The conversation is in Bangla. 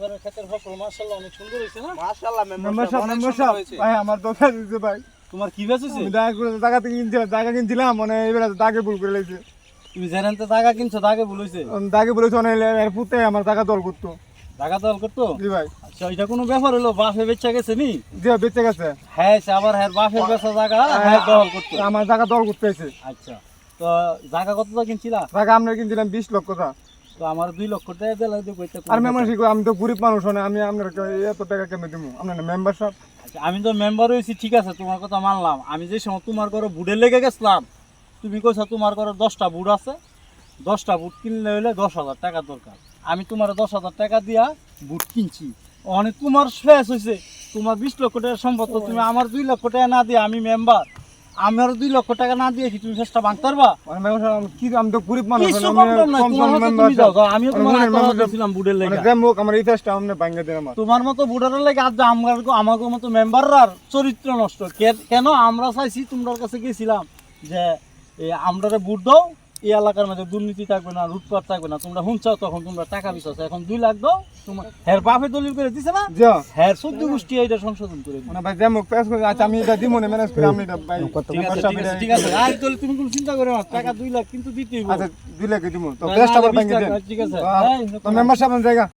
এবারে ক্ষেতের ফসল মাশাআল্লাহ অনেক সুন্দর হয়েছে না? মাশাআল্লাহ মেম্বার মেম্বার সাহেব মেম্বার সাহেব ভাই আমার দোকান দিচ্ছে ভাই। তোমার কি বেচেছে? আমি জায়গা করে জায়গা থেকে কিনছিলাম জায়গা কিনছিলাম মানে এবারে দাগে ভুল করে লেগেছে তুমি জেরানতে টাকা কিনছো দাগে বলেছে দাগে বলেছে অনেক এর পুতে আমার টাকা দল করতো। টাকা দল করতো? জি ভাই। আচ্ছা এটা কোনো ব্যাপার হলো? বাপে বেচা গেছে নি? জি ভাই, বেঁচে গেছে। হ্যাঁ আবার হ্যাঁ বাপের বেচা জায়গা হ্যাঁ দল করতো। আমার দল করতেছে আচ্ছা তো জায়গা কত টাকা কিনছিলা? টাকা আমরা কিনছিলাম বিশ লক্ষ টাকা। তো আমার দুই লক্ষ টাকা দিলে দেখব আর মেম্বার শিখো আমি তো গরিব মানুষ না আমি আপনার এত টাকা দিব আপনার মেম্বার সাহেব। আচ্ছা, আমি তো মেম্বার হয়েছি ঠিক আছে তোমার কথা মানলাম। আমি যে সময় তোমার ঘরে বুড়ে লেগে গেছিলাম তুমি কইছো তোমার ঘরে দশটা বুট আছে দশটা বুট কিনলে হলে দশ হাজার টাকা দরকার। আমি তোমার দশ হাজার টাকা দিয়া বুট কিনছি। অনেক তোমার শেষ হয়েছে তোমার বিশ লক্ষ টাকার সম্পদ তুমি আমার দুই লক্ষ টাকা না দিয়ে আমি মেম্বার আমার দুই লক্ষ টাকা না দিয়ে তুমি চেষ্টা ভাঙতে পারবা? আমি কি আমি তো গরিব মানুষ আমি ছিলাম বুড়ের মানে লেগে। আমার এই আমি ভাঙে দিলাম তোমার মতো বুড়ের লেগে আজ আমার আমাকে মতো মেম্বাররা চরিত্র নষ্ট। কে- কেন আমরা চাইছি তোমার কাছে গেছিলাম যে আমরা বুট দাও এই এলাকার মধ্যে দুর্নীতি থাকবে না লুটপাট থাকবে না। তোমরা হুঁচাও তখন তোমরা টাকা বিশ্বাস এখন দুই লাখ দাও তোমার হ্যার বাপে দলিল করে দিছে না? যা। হ্যার চোদ্দ গোষ্ঠী এটা সংশোধন করে মানে ভাই যেমন প্যাস করে আচ্ছা আমি এটা দিব না ম্যানেজ করে আমি এটা ভাই ঠিক আছে আর তাহলে তুমি কোনো চিন্তা করো না টাকা দুই লাখ কিন্তু দিতেই হবে। আচ্ছা দুই লাখ দিব তো বেস্ট আবার ব্যাংকে দেন। ঠিক আছে। তো মেম্বারশিপ জায়গা।